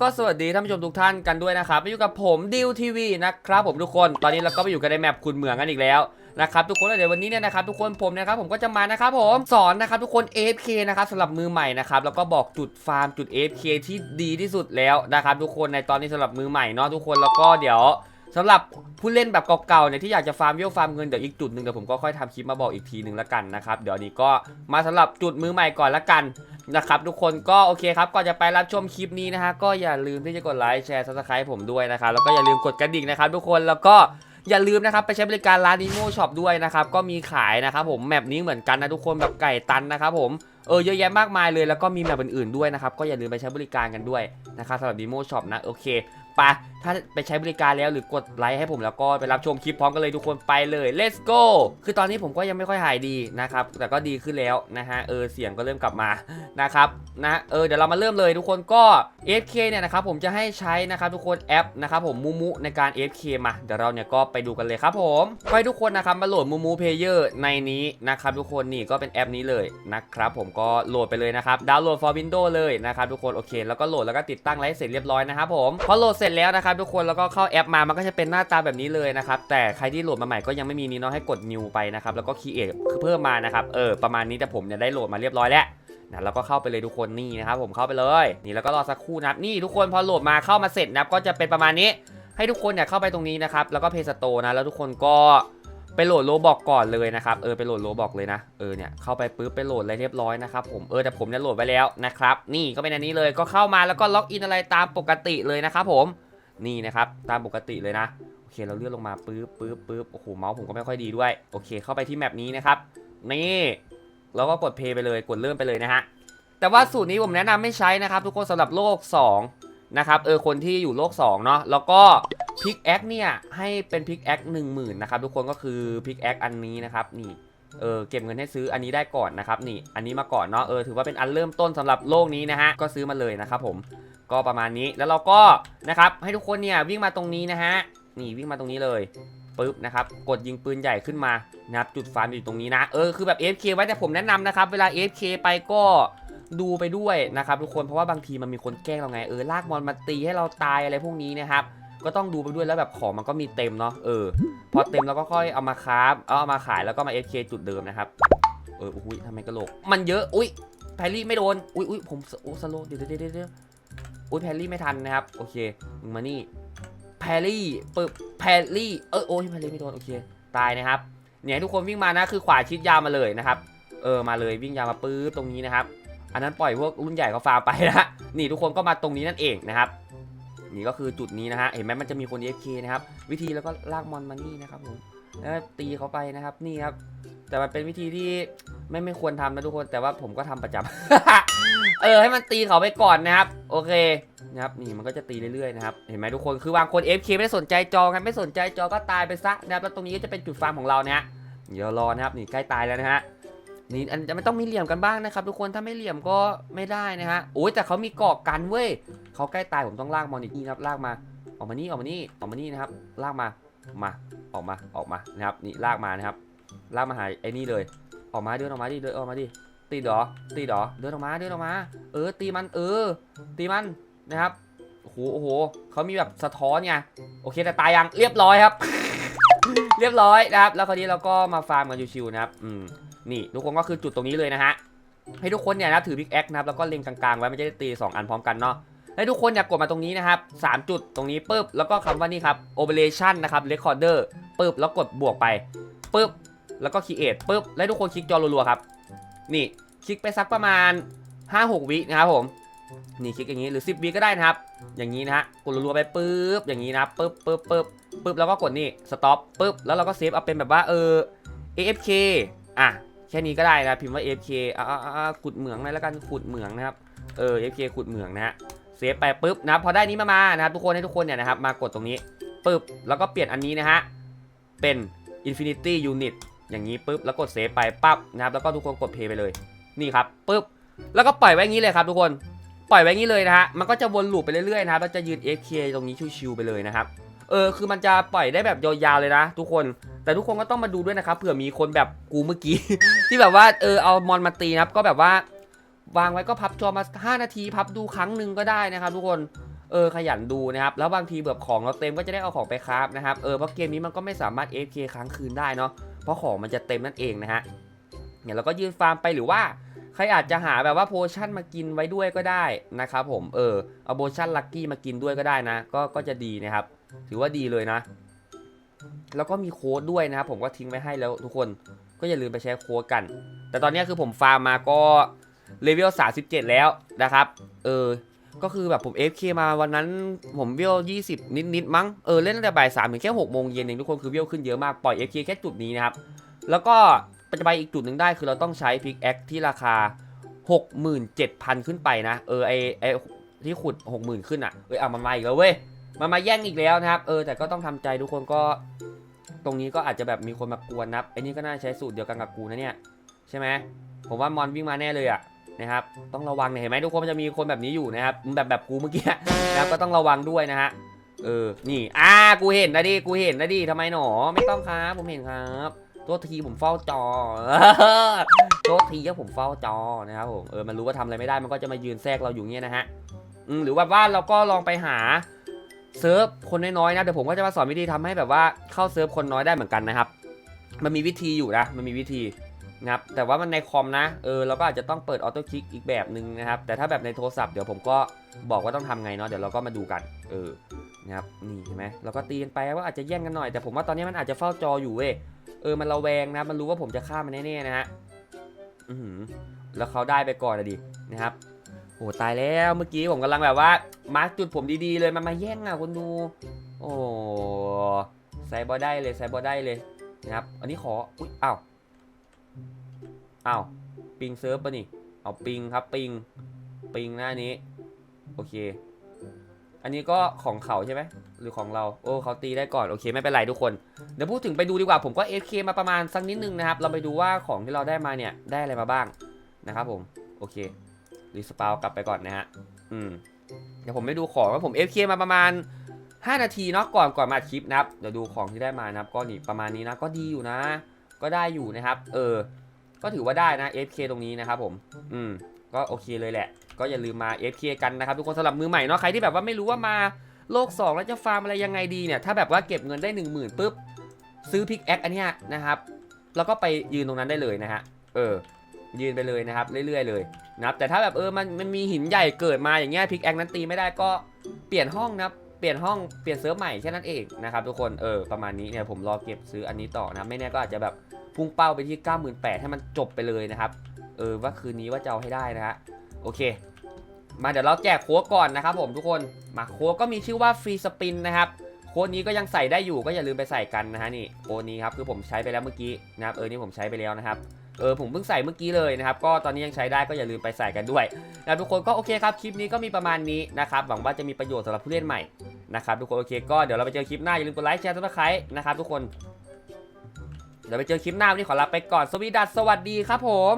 ก็สวัสดีท่านผู้ชมทุกท่านกันด้วยนะครับมาอยู่กับผมดิวทีวีนะครับผมทุกคนตอนนี้เราก็ไปอยู่กันในแมปคุณเหมืองกันอีกแล้วนะครับทุกคนเดี๋ยววันนี้เนี่ยนะครับทุกคนผมนะครับผมก็จะมานะครับผมสอนนะครับทุกคน AFK นะครับสำหรับมือใหม่นะครับแล้วก็บอกจุดฟาร์มจุด AFK ที่ดีที่สุดแล้วนะครับทุกคนในตอนนี้สำหรับมือใหม่เนาะทุกคนแล้วก็เดี๋ยว สำหรับผู้เล่นแบบเก่าๆเนี่ยที่อยากจะฟาร์มเวลฟาร์มเงินเดี๋ยวอีกจุดหนึ่งเดี๋ยวผมก็ค่อยทำคลิปมาบอกอีกทีหนึ่งละกันนะครับเดี๋ยวนี้ก็มาสำหรับจุดมือใหม่ก่อนละกันนะครับทุกคนก็โอเคครับก่อนจะไปรับชมคลิปนี้นะฮะก็อย่าลืมที่จะกดไลค์แชร์ซับสไครต์ผมด้วยนะครับแล้วก็อย่าลืมกดกระดิ่งนะครับทุกคนแล้วก็อย่าลืมนะครับไปใช้บริการร้านนิโมช็อปด้วยนะครับก็มีขายนะครับผมแมปนี้เหมือนกันนะทุกคนแบบไก่ตันนะครับผมเออเยอะแยะมากมายเลยแล้วก็มีแมปอื่นๆด้วยนะครับก็อย่าลืมไปใช้บริการกันด้วยนะครับสำหรับนิโมช็อปนะโอเค ไปถ้าไปใช้บริการแล้วหรือกดไลค์ให้ผมแล้วก็ไปรับชมคลิปพร้อมกันเลยทุกคนไปเลย let's go คือตอนนี้ผมก็ยังไม่ค่อยหายดีนะครับ แต่ก็ดีขึ้นแล้วนะฮะ เออเสียงก็เริ่มกลับมานะครับนะ เออเดี๋ยวเรามาเริ่มเลยทุกคนก็ F K เนี่ยนะครับผมจะให้ใช้นะครับทุกคนแอปนะครับผมมูมูในการ F K มา เดี๋ยวเราเนี่ยก็ไปดูกันเลยครับผมไปทุกคนนะครับมาโหลดมูมูเพลเยอร์ในนี้นะครับทุกคนนี่ก็เป็นแอปนี้เลยนะครับผมก็โหลดไปเลยนะครับดาวน์โหลด for Windows เลยนะครับทุกคนโอเค แล้วก็โหลดแล้วก็ติดตั้งไว้ให้เสร็จเรียบร้อยนะครับผมพอโหลดเสร็จร็จแล้วนะครับทุกคนแล้วก็เข้าแอปมามันก็จะเป็นหน้าตาแบบนี้เลยนะครับแต่ใครที่โหลดมาใหม่ก็ยังไม่มีนี้เนาะให้กด new ไปนะครับแล้วก็ create เพิ่มมานะครับเออประมาณนี้แต่ผมเนี่ยได้โหลดมาเรียบร้อยแล้วนะแล้วก็เข้าไปเลยทุกคนนี่นะครับผมเข้าไปเลยนี่แล้วก็รอสักครู่นะครับนี่ทุกคนพอโหลดมาเข้ามาเสร็จนะครับก็จะเป็นประมาณนี้ ให้ทุกคนเนี่ยเข้าไปตรงนี้นะครับแล้วก็เพย์สโตนะแล้วทุกคนก็ ไปโหลดโลบอกก่อนเลยนะครับเออไปโหลดโลบอกเลยนะเออเนี่ยเข้าไปปุ๊บไปโหลดอะไรเรียบร้อยนะครับผมเออแต่ผมเนี่ยโหลดไว้แล้วนะครับนี่ก็เป็นอันนี้เลยก็เข้ามาแล้วก็ล็อกอินอะไรตามปกติเลยนะครับผมนี่นะครับตามปกติเลยนะโอเคเราเลื่อนลงมาปุ๊บปุ๊บปุ๊บโอ้โหเมาส์ผมก็ไม่ค่อยดีด้วยโอเค เข้าไปที่แมปนี้นะครับนี่แล้วก็กดเพย์ไปเลยกดเริ่มไปเลยนะฮะแต่ว่าสูตรนี้ผมแนะนำไม่ใช้นะครับ ทุกคนสำหรับโลก2นะครับเออคนที่อยู่โลก2เนาะแล้วก็ พิกแอคเนี่ยให้เป็นพิกแอคหนึ่งหมื่นนะครับทุกคนก็คือพิกแอคอันนี้นะครับนี่เออเก็บเงินให้ซื้ออันนี้ได้ก่อนนะครับนี่อันนี้มาก่อนเนาะเออถือว่าเป็นอันเริ่มต้นสำหรับโลกนี้นะฮะก็ซื้อมาเลยนะครับผมก็ประมาณนี้แล้วเราก็นะครับให้ทุกคนเนี่ยวิ่งมาตรงนี้นะฮะนี่วิ่งมาตรงนี้เลยปึ๊บนะครับกดยิงปืนใหญ่ขึ้นมานะครับจุดฟาร์มอยู่ตรงนี้นะเออคือแบบ AFK ไว้แต่ผมแนะนำนะครับเวลา AFK ไปก็ดูไปด้วยนะครับทุกคนเพราะว่าบางทีมันมีคนแกล้งเราไงเออลากมอนมาตีให้เราตายอะไรพวกนี้นะครับ ก็ต้องดูไปด้วยแล้วแบบของมันก็มีเต็มเนาะเออพอเต็มเราก็ค่อยเอามาคราฟเอาเอามาขายแล้วก็มา FK จุดเดิมนะครับเอออุ้ยทำไมกระโหลกมันเยอะอุ้ยแพรี่ไม่โดนอุ้ยอุ้ยผมโอ้สโลเดี๋ยวเดี๋ยวเดี๋ยวอุ้ยแพรี่ไม่ทันนะครับโอเคมึงมานี่แพรี่ปึ๊บแพรี่เออโอ้ยแพรี่ไม่โดนโอเคตายนะครับเนี่ยทุกคนวิ่งมานะคือขวาชิดยาวมาเลยนะครับเออมาเลยวิ่งยาวมาปื๊บตรงนี้นะครับ อันนั้นปล่อยพวกรุ่นใหญ่เขาฟาไปนะนี่ทุกคนก็มาตรงนี้นั่นเองนะครับ นี่ก็คือจุดนี้นะฮะเห็นไหมมันจะมีคน AFK นะครับวิธีแล้วก็ลากมอนมานี่นะครับผมแล้วตีเขาไปนะครับนี่ครับ แต่มันเป็นวิธีที่ไม่ไม่ควรทำนะทุกคนแต่ว่าผมก็ทำประจำเออให้มันตีเขาไปก่อนนะครับ โอเคนะครับนี่มันก็จะตีเรื่อยๆนะครับเห็นไหมทุกคนคือบางคน AFK ไม่ได้สนใจจอครับไม่สนใจจอก็ตายไปซะนะครับแล้วตรงนี้ก็จะเป็นจุดฟาร์มของเรานะฮะเดี๋ยวรอนะครับนี่ใกล้ตายแล้วนะฮะ นี่อันจะไม่ต้องมีเหลี่ยมกันบ้างนะครับ ทุกคนถ้าไม่เหลี่ยมก็ไม่ได้นะฮะโอ้ยแต่เขามีเกาะกันเว้ยเขาใกล้ตายผมต้องลากมอนอีกนี่ครับลากมา ออกมานี่ออกมานี่ออกมานี่นะครับลากมามาออกมาออกมานะครับนี่ลากมานะครับลากมาหาไอ้นี่เลย ออกมาเดินออกมาดิเดินออกมาดิตีดอตีดอเดินออกมาเดินออกมา เออ ตีมันเออ ตีมันนะครับโอ้โหโอ้โหเขามีแบบสะท้อนไงโอเคแต่ตายยังเรียบร้อยครับ เรียบร้อยนะครับ แล้วคราวนี้เราก็มาฟาร์มกันชิวๆนะครับอืม นี่ทุกคนก็คือจุดตรงนี้เลยนะฮะให้ทุกคนเนี่ยนะถือพิกแอคนะครับแล้วก็เล็งกลางๆไว้ไม่จะได้ตี2อันพร้อมกันเนาะให้ทุกคนเนี่ยกดมาตรงนี้นะครับ3จุดตรงนี้ปุ๊บแล้วก็คำว่านี่ครับ operation นะครับ recorder ปุ๊บแล้วกดบวกไปปุ๊บแล้วก็ create ปุ๊บแล้วทุกคนคลิกจอรัวๆครับ นี่คลิกไปสักประมาณ 5-6 วินะครับผมนี่คลิกอย่างนี้หรือ 10วิก็ได้นะครับ อย่างนี้นะฮะกดรัวๆไปปุ๊บอย่างนี้นะปุ๊บปุ๊บปุ๊บปุ๊บแล้วก็กดนี่ stop ปุ๊บแล้วเราก็เซฟเอาเป็นแบบว่าเออ AFK อะ แค่นี้ก็ได้นะพิมพ์ว่า F K อ่าอ่าขุดเหมืองเลยแล้วกันขุดเหมืองนะครับเออ F K ขุดเหมืองนะฮะเซฟไปปุ๊บนะพอได้นี้มามานะครับทุกคนให้ทุกคนเนี่ยนะครับมากดตรงนี้ปุ๊บแล้วก็เปลี่ยนอันนี้นะฮะเป็น Infinity Unit อย่างนี้ปุ๊บแล้วกดเซฟไปปั๊บนะครับแล้วก็ทุกคนกดเพย์ไปเลยนี่ครับปุ๊บแล้วก็ปล่อยไว้งนี้เลยครับทุกคนปล่อยไว้งนี้เลยนะฮะมันก็จะวนลูปไปเรื่อยๆนะครับแล้วจะยืน F K ตรงนี้ชิวๆไปเลยนะครับ เออคือมันจะปล่อยได้แบบยาวๆเลยนะ ทุกคน แต่ทุกคนก็ต้องมาดูด้วยนะครับเผื่อมีคนแบบกูเมื่อกี้ ที่แบบว่าเออเอามอนมาตีนะครับก็แบบว่าวางไว้ก็พับจอมา 5 นาที พับดูครั้งหนึ่งก็ได้นะครับ ทุกคนเออขยันดูนะครับแล้วบางทีแบบของเราเต็มก็จะได้เอาของไปคราฟนะครับเออเพราะเกมนี้มันก็ไม่สามารถ AFK ค้างคืนได้เนาะเพราะของมันจะเต็มนั่นเองนะฮะเนี่ยเราก็ยืนฟาร์มไปหรือว่า ใครอาจจะหาแบบว่าโพชั่นมากินไว้ด้วยก็ได้นะครับผมเออเอาโพชั่นลัคกี้มากินด้วยก็ได้นะ ก็ก็จะดีนะครับ ถือว่าดีเลยนะ แล้วก็มีโค้ดด้วยนะครับผมก็ทิ้งไว้ให้แล้วทุกคนก็อย่าลืมไปใช้โค้ดกัน แต่ตอนนี้คือผมฟาร์มมาก็เลเวล37 แล้วนะครับเออก็คือแบบผม FK มาวันนั้นผมเวล20 นิดนิดมั้งเออเล่นตั้งแต่บ่ายสามถึงแค่6โมงเย็นเองทุกคนคือเวลขึ้นเยอะมากปล่อย FK แค่จุดนี้นะครับแล้วก็ จจุบันอีกจุดหนึ่งได้คือเราต้องใช้พิกแอคที่ราคา 67,000 ขึ้นไปนะ เออไอไอที่ขุด 60,000 ขึ้นอะเอ้ยเอามันมาอีกแล้วเว้ยมันมาแย่งอีกแล้วนะครับ เออแต่ก็ต้องทำใจทุกคนก็ ตรงนี้ก็อาจจะแบบมีคนมากวนนะครับไอ้นี่ก็น่าใช้สูตรเดียวกันกับกูนะเนี่ยใช่ไหมผมว่ามอนวิ่งมาแน่เลยอะนะครับต้องระวังเนี่ยเห็นไหมทุกคนมันจะมีคนแบบนี้อยู่นะครับแบบแบบกูเมื่อกี้นะครับก็ต้องระวังด้วยนะฮะเออนี่อ่ากูเห็นนะดิกูเห็นนะดิทำไมหนอไม่ต้องครับผมเห็นครับ โทษทีผมเฝ้าจอโทษทีว่าผมเฝ้าจอนะครับผมเออมันรู้ว่าทำอะไรไม่ได้มันก็จะมายืนแทรกเราอยู่เงี้ยนะฮะหรือว่าว่าเราก็ลองไปหาเซิร์ฟคนน้อยๆนะเดี๋ยวผมก็จะมาสอนวิธีทำให้แบบว่าเข้าเซิร์ฟคนน้อยได้เหมือนกันนะครับ มันมีวิธีอยู่นะ มันมีวิธีนะครับแต่ว่ามันในคอมนะเออเราก็อาจจะต้องเปิดออโต้คลิกอีกแบบหนึ่งนะครับ แต่ถ้าแบบในโทรศัพท์เดี๋ยวผมก็บอกว่าต้องทำไงเนาะเดี๋ยวเราก็มาดูกัน เออนะครับนี่เห็นไหมเราก็ตีกันไปว่าอาจจะแย่งกันหน่อยแต่ผมว่าตอนนี้มันอาจจะเฝ้าจออยู่เว้ย เออมันระแวงนะมันรู้ว่าผมจะฆ่ามันแน่ๆนะฮะอือหือแล้วเขาได้ไปก่อนอะดินะครับโอ้ตายแล้วเมื่อกี้ผมกำลังแบบว่ามาร์กจุดผมดีๆเลยมันมาแย่งอะคนดู โอ้ใส่บอได้เลยใส่บอได้เลยนะครับ อันนี้ขออุ๊ยอ้าวอ้าวปิงเซิร์ฟปะนี่เอาปิงครับปิงปิงหน้านี้ โอเค อันนี้ก็ของเขาใช่ไหมหรือของเรา โอ้เขาตีได้ก่อน โอเคไม่เป็นไรทุกคน เดี๋ยวพูดถึงไปดูดีกว่าผมก็ FK มาประมาณสักนิดนึงนะครับ เราไปดูว่าของที่เราได้มาเนี่ยได้อะไรมาบ้างนะครับผม โอเครีสปาวกลับไปก่อนนะฮะ อืม เดี๋ยวผมไปดูของว่าผม FK มาประมาณ 5 นาทีเนาะก่อนก่อนมาคลิปนะครับ เดี๋ยวดูของที่ได้มานะครับ ก็นี่ประมาณนี้นะ ก็ดีอยู่นะ ก็ได้อยู่นะครับ เออ ก็ถือว่าได้นะ FK ตรงนี้นะครับผม อืม ก็โอเคเลยแหละ ก็อย่าลืมมา FK กันนะครับทุกคนสำหรับมือใหม่เนาะใครที่แบบว่าไม่รู้ว่ามาโลก 2 แล้วจะฟาร์มอะไรยังไงดีเนี่ยถ้าแบบว่าเก็บเงินได้ 1 0,000ปุ๊บซื้อพิกแอคอันนี้นะครับแล้วก็ไปยืนตรงนั้นได้เลยนะฮะเออยืนไปเลยนะครับเรื่อยๆเลยนะครับแต่ถ้าแบบเออมันมันมีหินใหญ่เกิดมาอย่างเงี้ยพิกแอคนั้นตีไม่ได้ก็เปลี่ยนห้องนะเปลี่ยนห้องเปลี่ยนเซิร์ฟใหม่แค่นั้นเองนะครับทุกคนเออประมาณนี้เนี่ยผมรอเก็บซื้ออันนี้ต่อนะไม่แน่ก็อาจจะแบบพุ่งเป้าไปที่ 98,000ให้มันจบไปเลยนะครับ เออว่าคืนนี้ว่าจะเอาให้ได้นะฮะโอเค มาเดี๋ยวเราแจกโค้ดก่อนนะครับผมทุกคนมาโค้ดก็มีชื่อว่าฟรีสปินนะครับโค้ดนี้ก็ยังใส่ได้อยู่ก็อย่าลืมไปใส่กันนะฮะนี่โค้ดนี้ครับคือผมใช้ไปแล้วเมื่อกี้นะครับเออนี่ผมใช้ไปแล้วนะครับเออผมเพิ่งใส่เมื่อกี้เลยนะครับ ก็ตอนนี้ยังใช้ได้ก็อย่าลืมไปใส่กันด้วยนะทุกคนก็โอเคครับคลิปนี้ก็มีประมาณนี้นะครับหวังว่าจะมีประโยชน์สำหรับผู้เล่นใหม่นะครับทุกคนโอเคก็เดี๋ยวเราไปเจอคลิปหน้าอย่าลืมกดไลค์แชร์ซับสไครต์นะครับทุกคนเดี๋ยวไปเจอคลิปหน้าวันนี้ขอลาไปก่อนสวีดัสสวัสดีครับผม